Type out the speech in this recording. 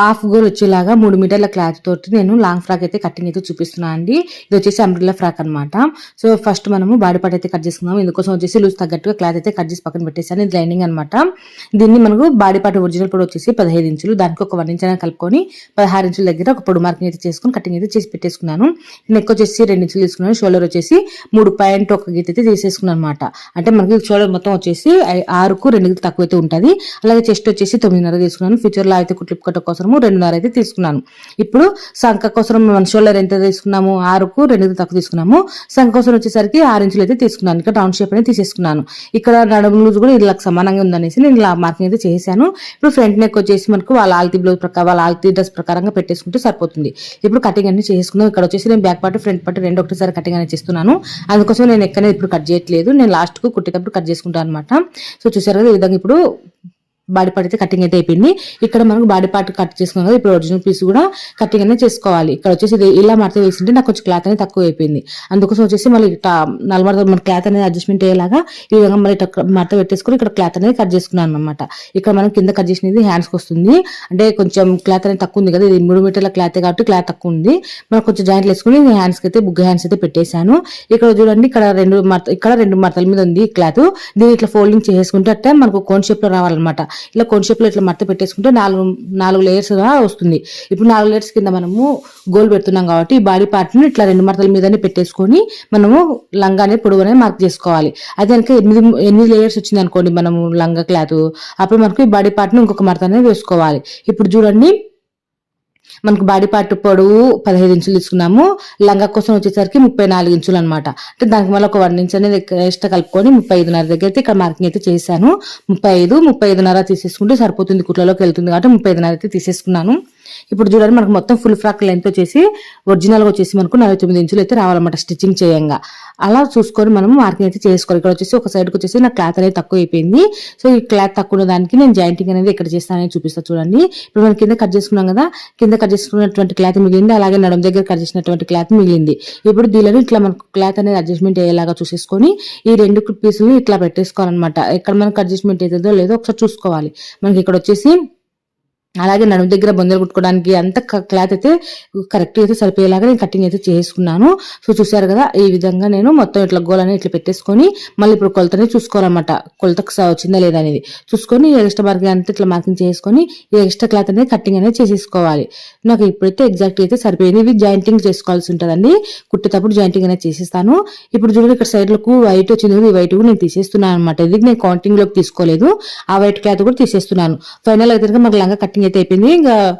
Half goal వచ్చేలాగా మూడు మీటర్ల క్లాత్ తోటి నేను లాంగ్ ఫ్రాక్ అయితే కటింగ్ అయితే చూపిస్తున్నాను అండి. ఇది వచ్చేసి అంబ్రిల్లా ఫ్రాక్ అన్నమాట. సో ఫస్ట్ మనము బాడీ పార్ట్ అయితే కట్ చేసుకుందాం. ఇందుకోసం వచ్చేసి లూజ్ తగ్గట్టుగా క్లాత్ అయితే కట్ చేసి పక్కన పెట్టేసాను ఇది లైనింగ్ అనమాట దీన్ని మనకు బాడీ పార్ట్ ఒరిజినల్ పొడి వచ్చేసి పదహైదు ఇంచులు దానికి ఒక వన్ ఇంచ్ అయినా కలుపుకొని పదహారు ఇంచుల దగ్గర ఒక పొడి మార్కింగ్ అయితే చేసుకుని కటింగ్ అయితే చేసి పెట్టేసుకున్నాను. నెక్ వచ్చేసి రెండు ఇంచులు తీసుకున్నాను. షోల్డర్ వచ్చేసి మూడు పాయింట్ ఒక గీత అయితే తీసేసుకున్నాను అనమాట అంటే మనకి షోల్డర్ మొత్తం వచ్చేసి ఆరుకు రెండు గీత తక్కువ అయితే ఉంటుంది. అలాగే చెస్ట్ వచ్చేసి తొమ్మిదిన్నర తీసుకున్నాను. ఫ్యూచర్లో అయితే కుట్లు కట్ట కోసము రెండున్నర అయితే తీసుకున్నాను. ఇప్పుడు సంఖ కోసం మన షోల్డర్ ఎంత తీసుకున్నాము? ఆరుకు రెండు తక్కువ తీసుకున్నాము. సంఖ కోసం వచ్చేసరికి ఆరు ఇంచులు అయితే తీసుకున్నాను. ఇక్కడ రౌండ్ షేప్ అనేది తీసేసుకున్నాను. ఇక్కడ నడుము లూజ్ కూడా ఇలా సమానంగా ఉందనేసి నేను ఇలా మార్కింగ్ అయితే చేశాను. ఇప్పుడు ఫ్రంట్ నెక్ వచ్చేసి మనకు వాళ్ళ ఆల్తీ బ్లౌజ్ ప్రకారం వాళ్ళ ఆల్తీ డ్రెస్ ప్రకారంగా పెట్టేసుకుంటే సరిపోతుంది. ఇప్పుడు కటింగ్ అన్ని చేసుకున్నాం ఇక్కడ వచ్చేసి నేను బ్యాక్ పార్ట్ ఫ్రంట్ పార్ట్ రెండు ఒకటిసారి కటింగ్ అనేది చేస్తున్నాను. అందుకోసం నేను ఎక్కడనే ఇప్పుడు కట్ చేయట్లేదు. నేను లాస్ట్కు కుట్టేటప్పుడు కట్ చేసుకుంటాను అనమాట సో చూసారు కదా ఈ విధంగా ఇప్పుడు బాడీ పార్ట్ అయితే కటింగ్ అయితే అయిపోయింది. ఇక్కడ మనకు బాడీ పార్ట్ కట్ చేసుకున్నాం కదా ఇప్పుడు ఒరిజినల్ పీస్ కూడా కటింగ్ అనేది చేసుకోవాలి. ఇక్కడ వచ్చేసి ఇది ఇలా మడత వేసింటే నాకు కొంచెం క్లాత్ అనేది తక్కువ అయిపోయింది. అందుకోసం వచ్చేసి మళ్ళీ ఇట్లా నలమడత మన క్లాత్ అనేది అడ్జస్ట్మెంట్ అయ్యేలాగా ఈ విధంగా మళ్ళీ మడత పెట్టేసుకుని ఇక్కడ క్లాత్ అనేది కట్ చేసుకున్నాను అనమాట ఇక్కడ మనం కింద కట్ చేసినది హ్యాండ్స్కి వస్తుంది. అంటే కొంచెం క్లాత్ అనేది తక్కువ ఉంది కదా ఇది మూడు మీటర్ల క్లాత్ కాబట్టి క్లాత్ తక్కువ ఉంది. మనం కొంచెం జాయింట్లు వేసుకుని హ్యాండ్స్కి అయితే బుగ్గ హ్యాండ్స్ అయితే పెట్టేశాను. ఇక్కడ చూడండి ఇక్కడ రెండు మడత ఇక్కడ రెండు మడతల మీద ఉంది క్లాత్ దీన్ని ఇట్లా ఫోల్డింగ్ చేసుకుంటే మనకు కోన్ షేప్లో రావాలన్నమాట. ఇలా కొంచెంసేపులో ఇట్లా మడత పెట్టేసుకుంటే నాలుగు నాలుగు లేయర్స్ వస్తుంది. ఇప్పుడు నాలుగు లేయర్స్ కింద మనము గోల్ పెడుతున్నాం కాబట్టి ఈ బాడీ పార్ట్ని ఇట్లా రెండు మడతల మీదనే పెట్టేసుకొని మనము లంగా అనేది పొడవు అనేది మార్క్ చేసుకోవాలి. అదే కనుక ఎనిమిది ఎనిమిది లేయర్స్ వచ్చింది అనుకోండి మనము లంగా క్లాత్ అప్పుడు మనకు ఈ బాడీ పార్ట్ని ఇంకొక మడత అనేది వేసుకోవాలి. ఇప్పుడు చూడండి మనకు బాడీ పార్ట్ పొడవు పదహైదు ఇంచులు తీసుకున్నాము. లంగా కోసం వచ్చేసరికి ముప్పై నాలుగు ఇంచులు అనమాట అంటే దానికి మళ్ళీ ఒక వన్ ఇంచ్ అనేది ఎక్స్ట్రా కలుపుకొని ముప్పై ఐదున్నర దగ్గర అయితే ఇక్కడ మార్కింగ్ అయితే చేశాను. ముప్పై ఐదు ముప్పై ఐదున్నర తీసేసుకుంటే సరిపోతుంది కుట్లలోకి వెళ్తుంది కాబట్టి ముప్పై ఐదున్నర అయితే తీసేసుకున్నాను. ఇప్పుడు చూడండి మనకు మొత్తం ఫుల్ ఫ్రాక్ లెంత్ వచ్చేసి ఒరిజినల్గా వచ్చేసి మనకు నలభై తొమ్మిది ఇంచులు అయితే రావాలన్నమాట స్టిచ్చింగ్ చేయంగా. అలా చూసుకొని మనం మార్కింగ్ అయితే చేసుకోవాలి. ఇక్కడ వచ్చేసి ఒక సైడ్కి వచ్చేసి నా క్లాత్ అనేది తక్కువ అయిపోయింది. సో ఈ క్లాత్ తక్కువ ఉన్న దానికి నేను జాయింటింగ్ అనేది ఇక్కడ చేస్తానని చూపిస్తా చూడండి. ఇప్పుడు మనం కింద కట్ చేసుకున్నాం కదా కింద కట్ చేసుకున్నటువంటి క్లాత్ మిగిలింది అలాగే నడుము దగ్గర కట్ చేసినటువంటి క్లాత్ మిగిలింది. ఇప్పుడు దీనిలో ఇట్లా మనకు క్లాత్ అనేది అడ్జస్ట్మెంట్ అయ్యేలాగా చూసేసుకొని ఈ రెండు పీసులు ఇట్లా పెట్టేసుకోవాలన్నమాట. ఎక్కడ మనకు అడ్జస్ట్మెంట్ అవుతుందో లేదో ఒకసారి చూసుకోవాలి. మనకి ఇక్కడ వచ్చేసి అలాగే నడుము దగ్గర బొందలు కుట్టుకోవడానికి అంత క్లాత్ అయితే కరెక్ట్గా అయితే సరిపోయేలాగా నేను కటింగ్ అయితే చేసుకున్నాను. సో చూసారు కదా ఈ విధంగా నేను మొత్తం ఇట్లా గోలని ఇట్లా పెట్టేసుకొని మళ్ళీ ఇప్పుడు కొలతని చూసుకోవాలన్నమాట. కొలతకు స- వచ్చిందా లేదా అనేది. చూసుకొని ఎక్స్ట్రా మార్కింగ్ అంతా ఇట్లా మార్కింగ్ చేసుకొని ఈ ఎక్స్ట్రా క్లాత్ అనేది కటింగ్ అనేది చేసేసుకోవాలి. నాకు ఇప్పుడైతే ఎగ్జాక్ట్ అయితే సరిపోయింది. ఇవి జాయింటింగ్ చేసుకోవాల్సి ఉంటుందండి. కుట్టేటప్పుడు జాయింటింగ్ అనేది చేసేస్తాను. ఇప్పుడు చూడండి ఇక్కడ సైడ్లకు వైట్ వచ్చింది ఈ వైట్ కూడా నేను తీసేస్తున్నాను అనమాట ఇది నేను కౌంటింగ్లోకి తీసుకోలేదు. ఆ వైట్ క్లాత్ కూడా తీసేస్తున్నాను. ఫైనల్ అయితే మాకు లంగా కటింగ్ అయితే అయిపోయింది ఇంకా